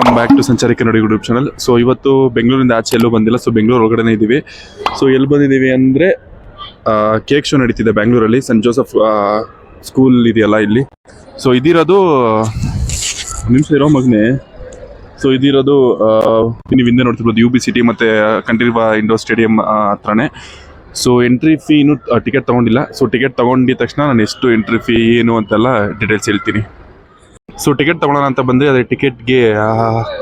Welcome back to ಸಂಚಾರಿ Kannada YouTube channel so ಇವತ್ತು ಬೆಂಗಳೂರಿಂದ ಆಚೆ ಎಲ್ಲೂ ಬಂದಿಲ್ಲ. ಸೊ ಬೆಂಗಳೂರು ಒಳಗಡೆ ಇದ್ದೀವಿ ಸೊ ಎಲ್ಲಿ ಬಂದಿದ್ದೀವಿ ಅಂದರೆ ಕೇಕ್ ಶೋ ನಡೀತಿದೆ ಬೆಂಗಳೂರಲ್ಲಿ. ಸೆಂಟ್ ಜೋಸಫ್ ಸ್ಕೂಲ್ ಇದೆಯಲ್ಲ ಇಲ್ಲಿ. ಸೊ ಇದಿರೋದು ನಿಮಿಷ ಇರೋ ಮಗನೇ. ಸೊ ಇದಿರೋದು ನೀವು ಹಿಂದೆ ನೋಡ್ತಿರ್ಬೋದು ಯು ಬಿ ಸಿಟಿ ಮತ್ತು ಕಂಠೀರವ ಇಂಡೋರ್ ಸ್ಟೇಡಿಯಂ ಹತ್ರನೇ. ಸೊ ಎಂಟ್ರಿ ಫೀ ಇನ್ನೂ ಟಿಕೆಟ್ ತೊಗೊಂಡಿಲ್ಲ. ಸೊ ಟಿಕೆಟ್ ತೊಗೊಂಡಿದ ತಕ್ಷಣ ನಾನು ಎಷ್ಟು ಎಂಟ್ರಿ ಫೀ ಏನು ಅಂತೆಲ್ಲ ಡೀಟೇಲ್ಸ್ ಹೇಳ್ತೀನಿ. ಸೊ ಟಿಕೆಟ್ ತಗೊಳ್ಳೋಣ ಅಂತ ಬಂದರೆ ಅದೇ ಟಿಕೆಟ್ಗೆ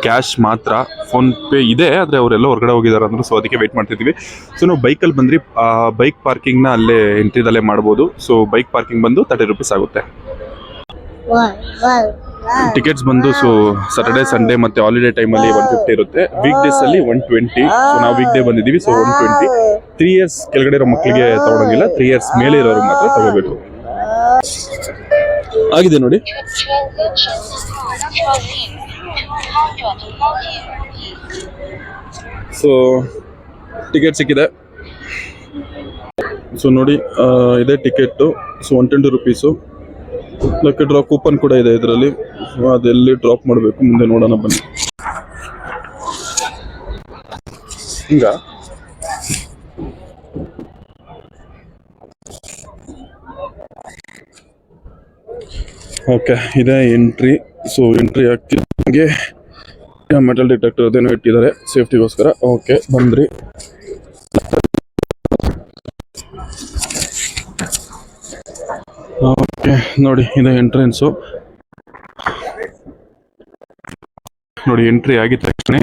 ಕ್ಯಾಶ್ ಮಾತ್ರ ಫೋನ್ ಪೇ ಇದೆ, ಆದರೆ ಅವರೆಲ್ಲ ಹೊರಗಡೆ ಹೋಗಿದ್ದಾರೆ ಅಂದರು ಸೊ ಅದಕ್ಕೆ ವೆಯ್ಟ್ ಮಾಡ್ತಿದ್ವಿ. ಸೊ ನಾವು ಬೈಕಲ್ಲಿ ಬಂದ್ರಿ ಬೈಕ್ ಪಾರ್ಕಿಂಗ್ನ ಅಲ್ಲೇ ಎಂಟ್ರಿದಲ್ಲೇ ಮಾಡ್ಬೋದು. ಸೊ ಬೈಕ್ ಪಾರ್ಕಿಂಗ್ ಬಂದು ತರ್ಟಿ ರುಪೀಸ್ ಆಗುತ್ತೆ. ಟಿಕೆಟ್ಸ್ ಬಂದು ಸೊ ಸಾಟರ್ಡೆ ಸಂಡೇ ಮತ್ತೆ ಹಾಲಿಡೇ ಟೈಮಲ್ಲಿ ಒನ್ ಫಿಫ್ಟಿ ಇರುತ್ತೆ. ವೀಕ್ ಡೇಸ್ ಅಲ್ಲಿ ಒನ್ ಟ್ವೆಂಟಿ ಸೊ ನಾವು ವೀಕ್ ಡೇ ಬಂದಿದ್ದೀವಿ so one twenty three years ಕೆಳಗಡೆ ಇರೋ ಮಕ್ಕಳಿಗೆ ತಗೊಳಂಗಿಲ್ಲ. ತ್ರೀ ಇಯರ್ಸ್ ಮೇಲೆ ಇರೋರು ಮಾತ್ರ ತಗೋಬೇಕು. ಆಗಿದೆ ನೋಡಿ. ಸೊ ಟಿಕೆಟ್ ಸಿಕ್ಕಿದೆ. ಸೊ ನೋಡಿ ಇದೆ ticket so one twenty rupees lucky drop coupon ಕೂಡ ಇದೆ ಇದರಲ್ಲಿ. ಅದೆಲ್ಲಿ ಡ್ರಾಪ್ ಮಾಡಬೇಕು ಮುಂದೆ ನೋಡೋಣ ಬನ್ನಿ. ಹಿಂಗ. ಓಕೆ, ಇದೆ ಎಂಟ್ರಿ ಸೊ ಎಂಟ್ರಿ ಆಗ್ತಿದ್ದಂಗೆ ಮೆಟಲ್ ಡಿಟೆಕ್ಟರ್ ಅದೇನೋ ಇಟ್ಟಿದ್ದಾರೆ ಸೇಫ್ಟಿಗೋಸ್ಕರ ಓಕೆ, ಬಂದ್ರಿ. ಓಕೆ, ನೋಡಿ, ಇದು ಎಂಟ್ರೆನ್ಸು ನೋಡಿ ಎಂಟ್ರಿ ಆಗಿದ ತಕ್ಷಣ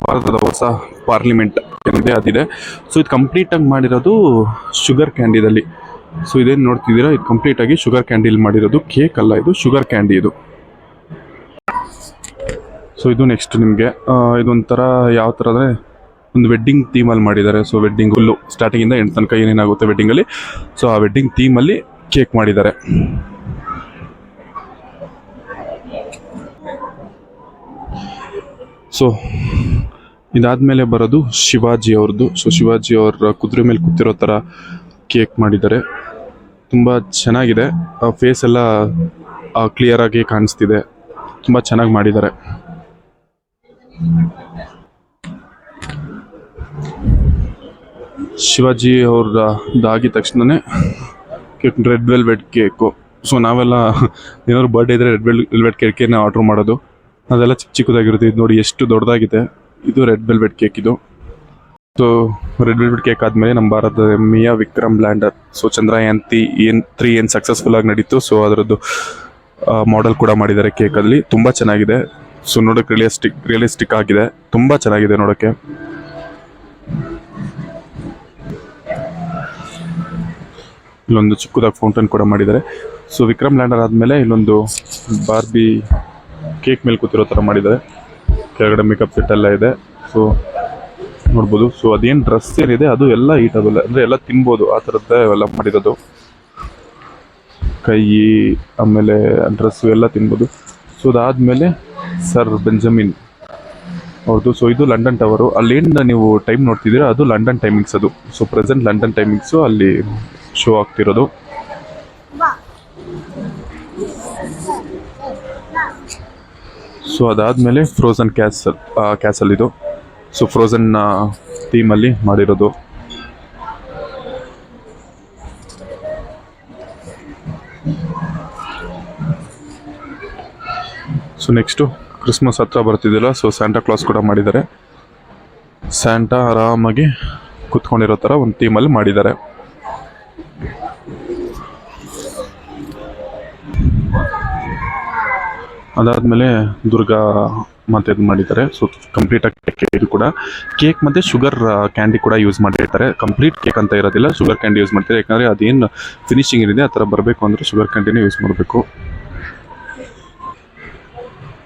ಭಾರತದ ಹೊಸ ಪಾರ್ಲಿಮೆಂಟ್ ಏನಿದೆ, ಅದಿದೆ. ಸೊ ಇದು ಕಂಪ್ಲೀಟಾಗಿ ಮಾಡಿರೋದು ಶುಗರ್ ಕ್ಯಾಂಡಿದಲ್ಲಿ ಸೊ ಇದೇನು ನೋಡ್ತಿದ್ದೀರಾ? ಇದು ಕಂಪ್ಲೀಟಾಗಿ ಶುಗರ್ ಕ್ಯಾಂಡಿಲ್ ಮಾಡಿರೋದು. ಕೇಕ್ ಅಲ್ಲ ಇದು ಶುಗರ್ ಕ್ಯಾಂಡಿ ಇದು. ಸೊ ಇದು ನೆಕ್ಸ್ಟ್ ನಿಮಗೆ. ಇದೊಂಥರ ಯಾವ ಥರ ಅಂದರೆ ಒಂದು ವೆಡ್ಡಿಂಗ್ ಥೀಮಲ್ಲಿ ಮಾಡಿದ್ದಾರೆ. ಸೊ ವೆಡ್ಡಿಂಗ್ ಹುಲ್ಲು ಸ್ಟಾರ್ಟಿಂಗಿಂದ ಎಂಟು ತನಕ ಏನೇನಾಗುತ್ತೆ ವೆಡ್ಡಿಂಗಲ್ಲಿ ಸೊ ಆ ವೆಡ್ಡಿಂಗ್ ಥೀಮಲ್ಲಿ ಕೇಕ್ ಮಾಡಿದ್ದಾರೆ. ಸೊ ಇದಾದಮೇಲೆ ಬರೋದು ಶಿವಾಜಿ ಅವ್ರದ್ದು ಸೊ ಶಿವಾಜಿ ಅವರ ಕುದುರೆ ಮೇಲೆ ಕೂತಿರೋ ಥರ ಕೇಕ್ ಮಾಡಿದ್ದಾರೆ. ತುಂಬ ಚೆನ್ನಾಗಿದೆ. ಫೇಸ್ ಎಲ್ಲ ಕ್ಲಿಯರಾಗಿ ಕಾಣಿಸ್ತಿದೆ. ತುಂಬ ಚೆನ್ನಾಗಿ ಮಾಡಿದ್ದಾರೆ. ಶಿವಾಜಿ ಅವ್ರ ಇದಾಗಿದ ತಕ್ಷಣನೇ cake red velvet cake so ನಾವೆಲ್ಲ ಏನಾದ್ರು ಬರ್ಡೇ ಇದ್ರೆ ರೆಡ್ ವೆಲ್ ವೆಲ್ವೆಟ್ ಕೇಕೇನೆ ಆರ್ಡ್ರ್ ಮಾಡೋದು. ಅದೆಲ್ಲ ಚಿಕ್ಕ ಚಿಕ್ಕದಾಗಿರುತ್ತೆ. ಇದು ನೋಡಿ ಎಷ್ಟು ದೊಡ್ಡದಾಗಿದೆ. ಇದು ರೆಡ್ ವೆಲ್ವೆಟ್ ಕೇಕ್ ಇದು. ಸೊ ರೆಡ್ ವೆಲ್ವೆಟ್ ಕೇಕ್ ಆದಮೇಲೆ ನಮ್ಮ ಭಾರತದ ಮಿಯಾ ವಿಕ್ರಮ್ ಲ್ಯಾಂಡರ್. ಸೊ ಚಂದ್ರಯಾನ್ ತಿ ಏನ್ ತ್ರೀ ಏನು ಸಕ್ಸಸ್ಫುಲ್ ಆಗಿ ನಡೀತು. ಸೊ ಅದರದ್ದು ಮಾಡೆಲ್ ಕೂಡ ಮಾಡಿದ್ದಾರೆ ಕೇಕಲ್ಲಿ ತುಂಬ ಚೆನ್ನಾಗಿದೆ. ಸೊ ನೋಡೋಕೆ ರಿಯಲಿಸ್ಟಿಕ್ ರಿಯಲಿಸ್ಟಿಕ್ ಆಗಿದೆ. ತುಂಬ ಚೆನ್ನಾಗಿದೆ ನೋಡೋಕ್ಕೆ ಇಲ್ಲೊಂದು ಚಿಕ್ಕದಾಗಿ ಫೌಂಟೇನ್ ಕೂಡ ಮಾಡಿದ್ದಾರೆ. ಸೊ ವಿಕ್ರಮ್ ಲ್ಯಾಂಡರ್ ಆದಮೇಲೆ ಇಲ್ಲೊಂದು ಬಾರ್ಬಿ ಕೇಕ್ ಮೇಲೆ ಕೂತಿರೋ ಥರ ಮಾಡಿದ್ದಾರೆ. ಕೆಳಗಡೆ ಮೇಕಪ್ ಸೆಟ್ ಎಲ್ಲ ಇದೆ. ಸೊ ನೋಡ್ಬೋದು. ಸೊ ಅದೇನು ಡ್ರೆಸ್ ಏನಿದೆ, ಅದು ಎಲ್ಲ ಈಟಬಲ್ ಅಂದರೆ ಎಲ್ಲ ತಿನ್ಬೋದು, ಆ ಥರದ್ದೇ ಎಲ್ಲ ಮಾಡಿರೋದು. ಕೈ, ಆಮೇಲೆ ಡ್ರೆಸ್ಸು ಎಲ್ಲ ತಿನ್ಬೋದು. ಸೊ ಅದಾದಮೇಲೆ ಸರ್ ಬೆಂಜಮಿನ್ ಅವ್ರದ್ದು. ಸೊ ಇದು ಲಂಡನ್ ಟವರು ಅಲ್ಲೇನು ನೀವು ಟೈಮ್ ನೋಡ್ತಿದ್ದೀರಾ, ಅದು ಲಂಡನ್ ಟೈಮಿಂಗ್ಸ್ ಅದು. ಸೊ ಪ್ರೆಸೆಂಟ್ ಲಂಡನ್ ಟೈಮಿಂಗ್ಸು ಅಲ್ಲಿ ಶೋ ಆಗ್ತಿರೋದು. ಸೊ ಅದಾದಮೇಲೆ ಫ್ರೋಸನ್ ಕ್ಯಾಸಲ್ ಕ್ಯಾಸಲ್ ಇದು. ಸೊ ಫ್ರೋಝನ್ ಥೀಮಲ್ಲಿ ಮಾಡಿರೋದು. ಸೊ ನೆಕ್ಸ್ಟು ಕ್ರಿಸ್ಮಸ್ ಹತ್ರ ಬರ್ತಿದ್ದಿಲ್ಲ ಸೊ ಸ್ಯಾಂಟಾ ಕ್ಲಾಸ್ ಕೂಡ ಮಾಡಿದ್ದಾರೆ. ಸ್ಯಾಂಟಾ ಆರಾಮಾಗಿ ಕುತ್ಕೊಂಡಿರೋ ಥರ ಒಂದು ಥೀಮಲ್ಲಿ ಮಾಡಿದ್ದಾರೆ. ಅದಾದಮೇಲೆ ದುರ್ಗಾ ಮಾತೆದು ಮಾಡಿದ್ದಾರೆ. ಸೊ ಕಂಪ್ಲೀಟಾಗಿ ಇದು ಕೂಡ. ಕೇಕ್ ಮತ್ತು ಶುಗರ್ ಕ್ಯಾಂಡಿ ಕೂಡ ಯೂಸ್ ಮಾಡಿರ್ತಾರೆ. ಕಂಪ್ಲೀಟ್ ಕೇಕ್ ಅಂತ ಇರೋದಿಲ್ಲ. ಶುಗರ್ ಕ್ಯಾಂಡಿ ಯೂಸ್ ಮಾಡ್ತಾರೆ. ಯಾಕಂದರೆ ಅದೇನು ಫಿನಿಶಿಂಗ್ ಇದೆ ಆ ಥರ ಬರಬೇಕು ಅಂದರೆ ಶುಗರ್ ಕ್ಯಾಂಡಿನೇ ಯೂಸ್ ಮಾಡಬೇಕು.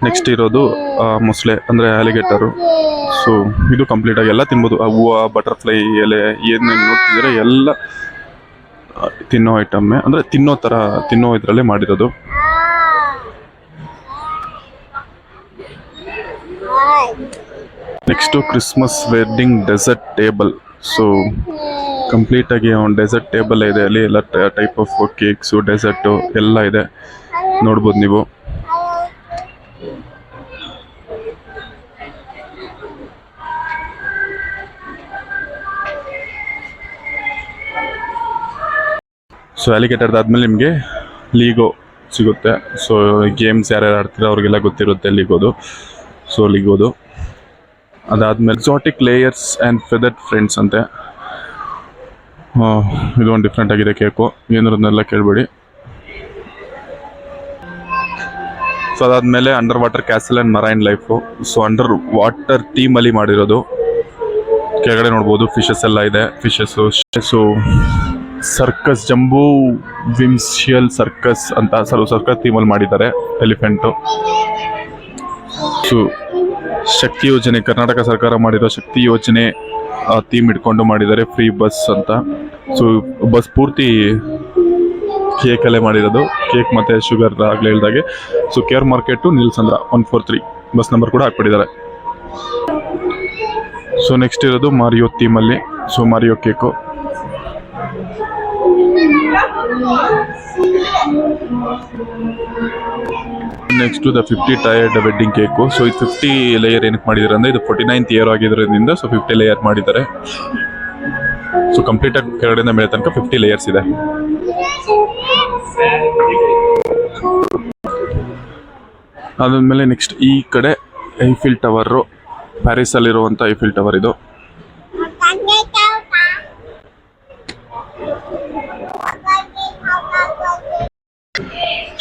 ನೆಕ್ಸ್ಟ್ ಇರೋದು ಮೊಸಳೆ, ಅಂದರೆ ಅಲಿಗೇಟರು ಸೊ ಇದು ಕಂಪ್ಲೀಟಾಗಿ ಎಲ್ಲ ತಿನ್ಬೋದು. ಆ, ಹೂವು ಬಟರ್ಫ್ಲೈ ಎಲೆ, ಏನೇನು ನೋಡ್ತಿದ್ರೆ ಎಲ್ಲ ತಿನ್ನೋ ಐಟಮ್ಮೆ ಅಂದರೆ ತಿನ್ನೋ ಥರ, ತಿನ್ನೋ ಇದರಲ್ಲೇ ಮಾಡಿರೋದು. Next Christmas wedding dessert table so ಕಂಪ್ಲೀಟಾಗಿ ಒಂದು ಡೆಸರ್ಟ್ ಟೇಬಲ್ ಇದೆ. ಅಲ್ಲಿ ಎಲ್ಲ ಟೈಪ್ ಆಫ್ ಕೇಕ್ಸು ಡೆಸರ್ಟು ಎಲ್ಲ ಇದೆ. ನೋಡ್ಬೋದು ನೀವು. ಸೊ ಆದ್ಮೇಲೆ ನಿಮಗೆ ಲೀಗೋ ಸಿಗುತ್ತೆ. ಸೊ ಗೇಮ್ಸ್ ಯಾರ್ಯಾರು ಆಡ್ತೀರೋ ಅವ್ರಿಗೆಲ್ಲ ಗೊತ್ತಿರುತ್ತೆ ಲೀಗೋದು ಸೊ ಅಲ್ಲಿಗೋದು ಅದಾದಮೇಲೆ exotic layers and feathered friends ಅಂತೆ. ಇದು ಒಂದು ಡಿಫ್ರೆಂಟ್ ಆಗಿದೆ ಕೇಕು. ಏನಿರೋದನ್ನೆಲ್ಲ ಕೇಳಬೇಡಿ. ಸೊ ಅದಾದಮೇಲೆ under water castle and marine life so under water ಟೀಮಲ್ಲಿ ಮಾಡಿರೋದು. ಕೆಳಗಡೆ ನೋಡ್ಬೋದು ಫಿಶಸ್ ಎಲ್ಲ ಇದೆ. Fishes circus jumbo whimsical circus ಅಂತ ಸರ್ ಸರ್ಕಸ್ ಥೀಮಲ್ಲಿ ಮಾಡಿದ್ದಾರೆ ಎಲಿಫೆಂಟು ಸೊ, ಶಕ್ತಿ ಯೋಜನೆ ಕರ್ನಾಟಕ ಸರ್ಕಾರ ಮಾಡಿರೋ ಶಕ್ತಿ ಯೋಜನೆ ಥೀಮ್ ಇಟ್ಕೊಂಡು ಮಾಡಿದ್ದಾರೆ ಫ್ರೀ ಬಸ್ ಅಂತ. ಸೊ ಬಸ್ ಪೂರ್ತಿ ಕೇಕಲ್ಲೇ ಮಾಡಿರೋದು. ಕೇಕ್ ಮತ್ತು ಶುಗರ್ ಆಗಲೇ ಹೇಳಿದಾಗೆ so K R market Nilasandra one four three bus number ಕೂಡ ಹಾಕ್ಬಿಟ್ಟಿದ್ದಾರೆ. ಸೊ ನೆಕ್ಸ್ಟ್ ಇರೋದು Mario ಥೀಮಲ್ಲಿ so Mario cake next the fifty tiered wedding cake so ಇದು ಫಿಫ್ಟಿ ಲೇಯರ್ ಏನಕ್ಕೆ ಮಾಡಿದ್ದಾರೆ ಅಂದರೆ ಇದು ಫೋರ್ಟಿ ನೈನ್ತ್ ಇಯರ್ ಆಗಿರೋದ್ರಿಂದ ಸೊ ಫಿಫ್ಟಿ ಲೇಯರ್ ಮಾಡಿದ್ದಾರೆ. ಸೊ ಕಂಪ್ಲೀಟಾಗಿ ಕೆಳಗಡೆಯಿಂದ ಮೇಲೆ ತನಕ ಫಿಫ್ಟಿ ಲೇಯರ್ಸ್ ಇದೆ. ಅದಾದಮೇಲೆ ನೆಕ್ಸ್ಟ್ ಈ ಕಡೆ ಐಫಿಲ್ ಟವರು ಪ್ಯಾರಿಸಲ್ಲಿರುವಂಥ ಐಫಿಲ್ ಟವರ್ ಇದು.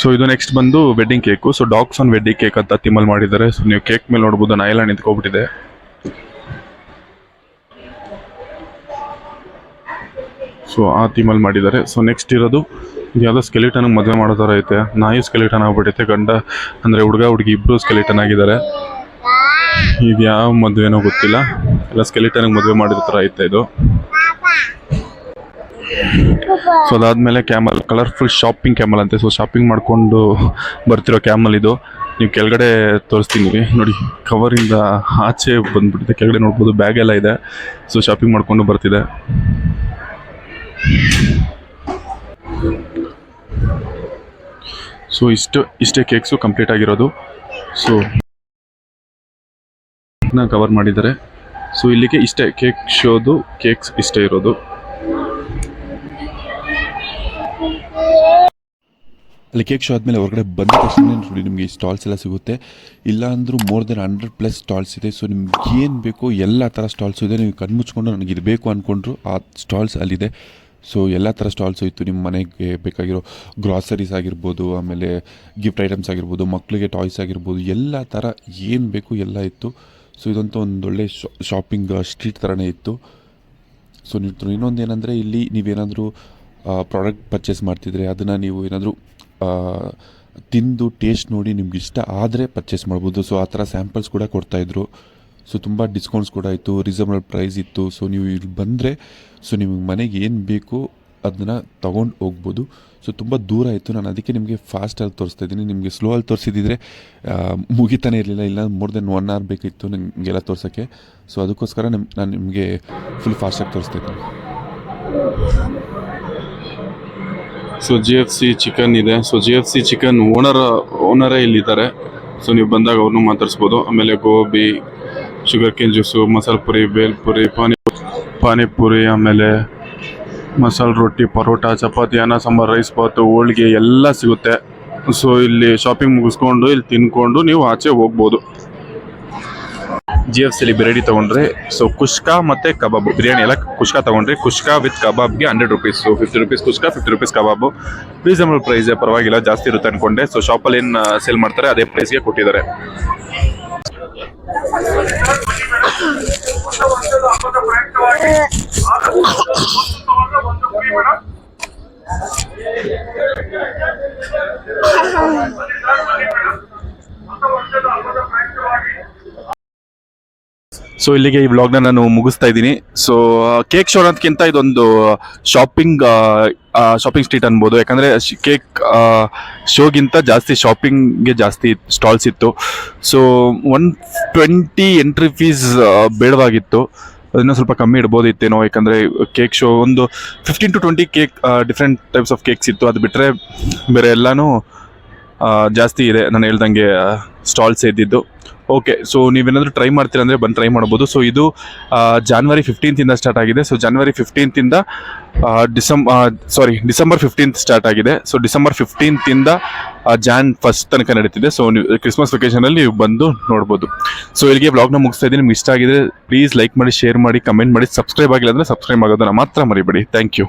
ಸೊ ಇದು ನೆಕ್ಸ್ಟ್ ಬಂದು wedding cake so dogs on wedding cake ಅಂತ ತಿಮ್ಮಲ್ ಮಾಡಿದ್ದಾರೆ. ಸೊ ನೀವು ಕೇಕ್ ಮೇಲೆ ನೋಡ್ಬೋದು. ನಾಯೆಲ್ಲ ನಿಂತ್ಕೊಬಿಟ್ಟಿದೆ. ಸೊ ಆ ಥೀಮಲ್ಲಿ ಮಾಡಿದ್ದಾರೆ. ಸೊ ನೆಕ್ಸ್ಟ್ ಇರೋದು, ಯಾವುದೋ ಸ್ಕೆಲಿಟನ್ ಮದುವೆ ಮಾಡೋ ಥರ ಐತೆ. ನಾಯಿ ಸ್ಕೆಲಿಟನ್ ಆಗ್ಬಿಟ್ಟೈತೆ ಗಂಡ, ಅಂದರೆ ಹುಡುಗ, ಹುಡುಗಿ ಇಬ್ಬರು ಸ್ಕೆಲಿಟನ್ ಆಗಿದ್ದಾರೆ. ಇದು ಯಾವ ಮದುವೆನೋ ಗೊತ್ತಿಲ್ಲ. ಎಲ್ಲ ಸ್ಕೆಲಿಟನ್ಗೆ ಮದುವೆ ಮಾಡಿರೋ ಥರ ಐತೆ ಇದು. ಸೊ ಅದಾದಮೇಲೆ ಕ್ಯಾಮಲ್ ಕಲರ್ಫುಲ್ ಶಾಪಿಂಗ್ ಕ್ಯಾಮಲ್ ಅಂತೆ. ಸೊ ಶಾಪಿಂಗ್ ಮಾಡಿಕೊಂಡು ಬರ್ತಿರೋ ಕ್ಯಾಮಲ್ ಇದು. ನೀವು ಕೆಳಗಡೆ ತೋರಿಸ್ತೀನಿ. ನೋಡಿ ಕವರಿಂದ ಆಚೆ ಬಂದ್ಬಿಟ್ಟಿದೆ. ಕೆಳಗಡೆ ನೋಡ್ಬೋದು ಬ್ಯಾಗ್ ಎಲ್ಲ ಇದೆ. ಸೊ ಶಾಪಿಂಗ್ ಮಾಡಿಕೊಂಡು ಬರ್ತಿದೆ. ಸೊ ಇಷ್ಟು, ಇಷ್ಟೇ ಕೇಕ್ಸು ಕಂಪ್ಲೀಟ್ ಆಗಿರೋದು. ಸೊ ಕವರ್ ಮಾಡಿದ್ದಾರೆ. ಸೊ ಇಲ್ಲಿಗೆ ಇಷ್ಟೇ ಕೇಕ್ ಶೋದು ಕೇಕ್ಸ್ ಇಷ್ಟೇ ಇರೋದು. ಅಲ್ಲಿ ಕೇಕ್ ಶೋ ಆದಮೇಲೆ ಹೊರಗಡೆ ಬಂದ ತಕ್ಷಣ ನೋಡಿ ನಿಮಗೆ ಸ್ಟಾಲ್ಸ್ ಎಲ್ಲ ಸಿಗುತ್ತೆ. ಇಲ್ಲ ಅಂದರೂ more than hundred plus stalls ಇದೆ. ಸೊ ನಿಮ್ಗೆ ಏನು ಬೇಕೋ ಎಲ್ಲ ಥರ ಸ್ಟಾಲ್ಸು ಇದೆ. ನೀವು ಕಣ್ಮುಚ್ಕೊಂಡು ನನಗೆ ಇದು ಬೇಕು ಅಂದ್ಕೊಂಡ್ರು ಆ ಸ್ಟಾಲ್ಸ್ ಅಲ್ಲಿದೆ. ಸೊ ಎಲ್ಲ ಥರ ಸ್ಟಾಲ್ಸು ಇತ್ತು ನಿಮ್ಮ ಮನೆಗೆ ಬೇಕಾಗಿರೋ ಗ್ರಾಸರೀಸ್ ಆಗಿರ್ಬೋದು, ಆಮೇಲೆ ಗಿಫ್ಟ್ ಐಟಮ್ಸ್ ಆಗಿರ್ಬೋದು ಮಕ್ಕಳಿಗೆ ಟಾಯ್ಸ್ ಆಗಿರ್ಬೋದು, ಎಲ್ಲ ಥರ ಏನು ಬೇಕು ಎಲ್ಲ ಇತ್ತು. ಸೊ ಇದಂತೂ ಒಂದೊಳ್ಳೆ ಶಾಪಿಂಗ್ ಸ್ಟ್ರೀಟ್ ಥರನೇ ಇತ್ತು. ಸೊ ನೀವು ಇನ್ನೊಂದು ಏನಂದರೆ ಇಲ್ಲಿ ನೀವೇನಾದರೂ ಪ್ರಾಡಕ್ಟ್ ಪರ್ಚೇಸ್ ಮಾಡ್ತಿದ್ರೆ, ಅದನ್ನು ನೀವು ಏನಾದರೂ ತಿಂದು ಟೇಸ್ಟ್ ನೋಡಿ ನಿಮ್ಗೆ ಇಷ್ಟ ಆದರೆ ಪರ್ಚೇಸ್ ಮಾಡ್ಬೋದು. ಸೊ ಆ ಥರ ಸ್ಯಾಂಪಲ್ಸ್ ಕೂಡ ಕೊಡ್ತಾಯಿದ್ರು ಸೊ ತುಂಬ ಡಿಸ್ಕೌಂಟ್ಸ್ ಕೂಡ ಇತ್ತು ರೀಸನಬಲ್ ಪ್ರೈಸ್ ಇತ್ತು. ಸೊ ನೀವು ಇಲ್ಲಿ ಬಂದರೆ ಸೊ ನಿಮಗೆ ಮನೆಗೆ ಏನು ಬೇಕು ಅದನ್ನು ತೊಗೊಂಡು ಹೋಗ್ಬೋದು. ಸೊ ತುಂಬ ದೂರ ಇತ್ತು ನಾನು ಅದಕ್ಕೆ ನಿಮಗೆ ಫಾಸ್ಟಾಗಿ ತೋರಿಸ್ತಾ ಇದ್ದೀನಿ. ನಿಮಗೆ ಸ್ಲೋ ಅಲ್ಲಿ ತೋರಿಸಿದ್ರೆ ಮುಗಿತಾನೆ ಇರಲಿಲ್ಲ. ಇಲ್ಲ ಮೋರ್ ದೆನ್ ಒನ್ ಅವರ್ ಬೇಕಿತ್ತು ನಿಮಗೆಲ್ಲ ತೋರ್ಸೋಕ್ಕೆ. ಸೊ ಅದಕ್ಕೋಸ್ಕರ ನಿಮ್, ನಾನು ನಿಮಗೆ ಫುಲ್ ಫಾಸ್ಟಾಗಿ ತೋರಿಸ್ತಾ ಇದ್ದೀನಿ. So G F C chicken ಇದೆ. So G F C chicken owner ಓನರೇ ಇಲ್ಲಿದ್ದಾರೆ. ಸೊ ನೀವು ಬಂದಾಗ ಅವ್ರನ್ನೂ ಮಾತಾಡಿಸ್ಬೋದು. ಆಮೇಲೆ ಗೋಬಿ ಶುಗರ್ ಕೇನ್ ಜ್ಯೂಸು ಮಸಾಲೆ ಪುರಿ ಬೇಲ್ಪುರಿ ಪಾನಿ ಪಾನಿಪುರಿ, ಆಮೇಲೆ ಮಸಾಲೆ ರೊಟ್ಟಿ, ಪರೋಟ, ಚಪಾತಿ, ಅನ್ನ, ಸಾಂಬಾರು ರೈಸ್ ಬಾತು ಹೋಳ್ಗೆ ಎಲ್ಲ ಸಿಗುತ್ತೆ. ಸೊ ಇಲ್ಲಿ ಶಾಪಿಂಗ್ ಮುಗಿಸ್ಕೊಂಡು, ಇಲ್ಲಿ ತಿನ್ಕೊಂಡು ನೀವು ಆಚೆ ಹೋಗ್ಬೋದು. ಜಿ ಎಫ್ ಸಿಲಿ ಬಿರಿಯಾನಿ ತೊಗೊಂಡ್ರೆ ಸೊ ಕುಷ್ಕಾ ಮತ್ತು ಕಬಾಬ್. ಬಿರಿಯಾನಿ ಎಲ್ಲ ಕುಷ್ಕಾ ತೊಗೊಂಡ್ರೆ, kushka with ಕಬಾಬ್ಗೆ hundred rupees fifty rupees kushka fifty rupees kebab. Reasonable price ಪರವಾಗಿಲ್ಲ, ಜಾಸ್ತಿ ಇರುತ್ತೆ ಅನ್ಕೊಂಡೆ. ಸೊ ಶಾಪಲ್ಲಿ ಏನು ಸೇಲ್ ಮಾಡ್ತಾರೆ, ಅದೇ ಪ್ರೈಸ್ಗೆ ಕೊಟ್ಟಿದ್ದಾರೆ. ಸೊ ಇಲ್ಲಿಗೆ ಈ ವ್ಲಾಗ್ನ ನಾನು ಮುಗಿಸ್ತಾ ಇದ್ದೀನಿ. ಸೊ ಕೇಕ್ ಶೋ ಅನ್ನೋದಕ್ಕಿಂತ ಇದೊಂದು ಶಾಪಿಂಗ್ ಶಾಪಿಂಗ್ ಸ್ಟ್ರೀಟ್ ಅನ್ಬೋದು. ಯಾಕಂದರೆ ಕೇಕ್ ಶೋಗಿಂತ ಜಾಸ್ತಿ ಶಾಪಿಂಗ್ಗೆ ಜಾಸ್ತಿ ಸ್ಟಾಲ್ಸ್ ಇತ್ತು. So one twenty entry fees ಬೇಡವಾಗಿತ್ತು. ಅದನ್ನು ಸ್ವಲ್ಪ ಕಮ್ಮಿ ಇಡ್ಬೋದಿತ್ತೇನೋ. ಯಾಕಂದರೆ ಕೇಕ್ ಶೋ ಒಂದು fifteen to twenty cake different types of cakes ಇತ್ತು. ಅದು ಬಿಟ್ಟರೆ ಬೇರೆ ಎಲ್ಲನೂ ಜಾಸ್ತಿ ಇದೆ. ನಾನು ಹೇಳ್ದಂಗೆ ಸ್ಟಾಲ್ಸ್ ಇದ್ದಿದ್ದು. ಓಕೆ ಸೊ ನೀವೇನಾದರೂ ಟ್ರೈ ಮಾಡ್ತೀರಾ ಅಂದರೆ ಬಂದು ಟ್ರೈ ಮಾಡ್ಬೋದು. ಸೊ ಇದು ಜಾನ್ವರಿ ಫಿಫ್ಟೀನ್ತಿಂದ ಸ್ಟಾರ್ಟ್ ಆಗಿದೆ. ಸೊ ಜಾನ್ವರಿ ಫಿಫ್ಟೀನ್ತಿಂದ ಡಿಸಂ ಸಾರಿ ಡಿಸೆಂಬರ್ ಫಿಫ್ಟೀನ್ತ್ ಸ್ಟಾರ್ಟ್ ಆಗಿದೆ. ಸೊ ಡಿಸೆಂಬರ್ ಫಿಫ್ಟೀನ್ತಿಂದ ಜಾನ್ ಫಸ್ಟ್ ತನಕ ನಡೀತಿದೆ. ಸೊ ನೀವು ಕ್ರಿಸ್ಮಸ್ ವೆಕೇಷನಲ್ಲಿ ನೀವು ಬಂದು ನೋಡ್ಬೋದು. ಸೊ ಇಲ್ಲಿಗೆ ಬ್ಲಾಗ್ನ ಮುಗಿಸ್ತಾ ಇದ್ದೀನಿ. ನಿಮ್ಗೆ ಇಷ್ಟ ಆಗಿದೆ ಪ್ಲೀಸ್ ಲೈಕ್ ಮಾಡಿ ಶೇರ್ ಮಾಡಿ ಕಮೆಂಟ್ ಮಾಡಿ. ಸಬ್ಸ್ಕ್ರೈಬ್ ಆಗಿಲ್ಲ ಅಂದರೆ ಸಬ್ಸ್ಕ್ರೈಬ್ ಆಗೋದನ್ನು ಮಾತ್ರ ಮರಿಬೇಡಿ. Thank you